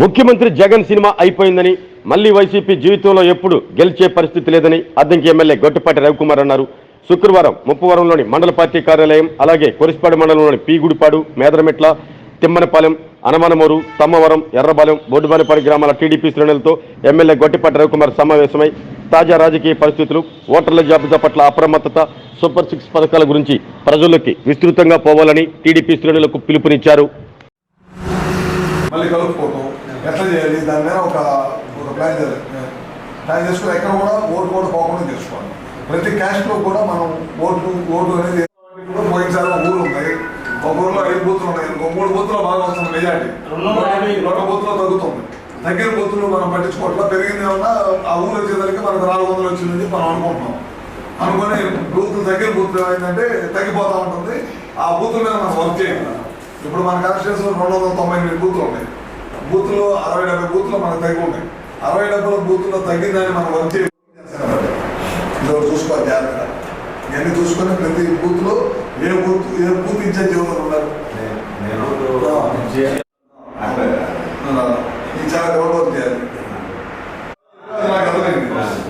ముఖ్యమంత్రి జగన్ సినిమా అయిపోయిందని మళ్ళీ వైసీపీ జీవితంలో ఎప్పుడు గెలిచే పరిస్థితి లేదని అద్దంకి ఎమ్మెల్యే గొట్టపాటి రవికుమార్ అన్నారు. శుక్రవారం ముప్పవరంలోని మండల పార్టీ కార్యాలయం అలాగే కొరిసిపాడు మండలంలోని పీగుడిపాడు మేదరమెట్ల తిమ్మనపాలెం అనమనమూరు తమ్మవరం ఎర్రబాలెం బొడ్డుబానిపాడు గ్రామాల టీడీపీ శ్రేణులతో ఎమ్మెల్యే గొట్టిపాటి రవికుమార్ సమావేశమై తాజా రాజకీయ పరిస్థితులు ఓటర్ల జాబితా పట్ల అప్రమత్తత సూపర్ సిక్స్ పథకాల గురించి ప్రజల్లోకి విస్తృతంగా పోవాలని టీడీపీ శ్రేణులకు పిలుపునిచ్చారు. మళ్ళీ ఎట్లా చేయాలి? దాని మీద ఒక ఒక ప్లాన్ చేయాలి. ప్లాన్ చేసుకుని ఎక్కడ కూడా ఓటు కూడా పోకుండా చేసుకోవాలి. ప్రతి క్యాస్ట్లో కూడా మనం ఓటు ఓటు అనేది పోయినసారి ఒక ఊరు ఉంది ఒక ఊర్లో ఐదు బూతులు ఉన్నాయి. ఒక మూడు బూతులు బాగా వస్తుంది మెజార్టీ. ఒక బూత్లో తగ్గుతుంది. తగ్గిన బూతులు మనం పట్టించుకోవట్లా. పెరిగింది ఏమన్నా ఆ ఊరు వచ్చేసరికి మనకు నాలుగు వందలు వచ్చిందని మనం అనుకుంటున్నాం. అనుకుని బూతులు తగ్గిన బూతులు ఏమైందంటే తగ్గిపోతూ ఉంటుంది. ఆ బూతుల మీద మనం వర్క్ చేయాలి ఇప్పుడు మన కాన్స్టిట్యూన్స్ రెండు వందల తొంభై ఎనిమిది బూతులు ఉన్నాయి. బూతులు అరవై డెబ్బై బూతులు మనకు తగ్గి ఉన్నాయి అరవై డెబ్బై బూతుల్లో తగ్గిందని మనం వర్క్ చేయాలి ఇది ఒకటి చూసుకోవాలి జాగ్రత్త ఇవన్నీ చూసుకొని ప్రతి బూత్లో ఏ బూత్ ఏ బూత్ ఇన్ఛార్జ్ ఎవరు ఉన్నారు ఈ చాలా చేయాలి.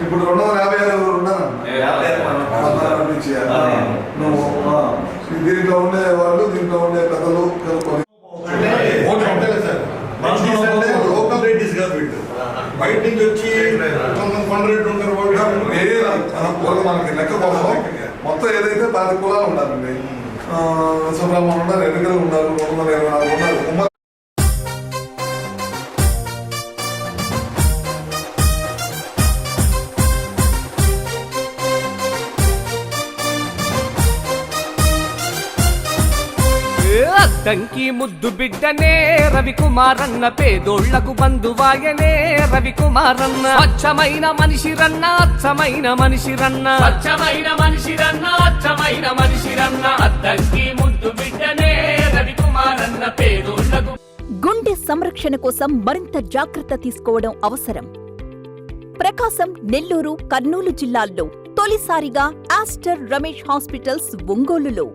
ఇప్పుడు రెండు వందల యాభై ఆరు ఉన్నారు? నువ్వు దీంట్లో ఉండే వాళ్ళు దీంట్లో ఉండే బయట నుంచి వచ్చి కొంతమంది కొండరెడ్డి ఉంటారు వాళ్ళు. మనకి లెక్క కోసం మొత్తం ఏదైతే పది కులాలు ఉన్నారండి సుబ్రహ్మణ్యం ఉన్నారు ఎన్నికలు ఉన్నారు రెండు వందల ఇరవై నాలుగు ఉన్నారు అద్దంకి ముద్దు బిడ్డనే రవికుమారన్న పేదోళ్ళకు బంధువాయనే రవికుమారన్న. స్వచ్ఛమైన మనిషిరన్న అచ్చమైన మనిషిరన్న స్వచ్ఛమైన మనిషిరన్న అచ్చమైన మనిషిరన్న అద్దంకి ముద్దు బిడ్డనే రవికుమారన్న పేదోళ్ళకు. గుండె సంరక్షణ కోసం మరింత జాగ్రత్త తీసుకోవడం అవసరం. ప్రకాశం నెల్లూరు కర్నూలు జిల్లాల్లో తొలిసారిగా ఆస్టర్ రమేష్ హాస్పిటల్స్ ఒంగోలులో.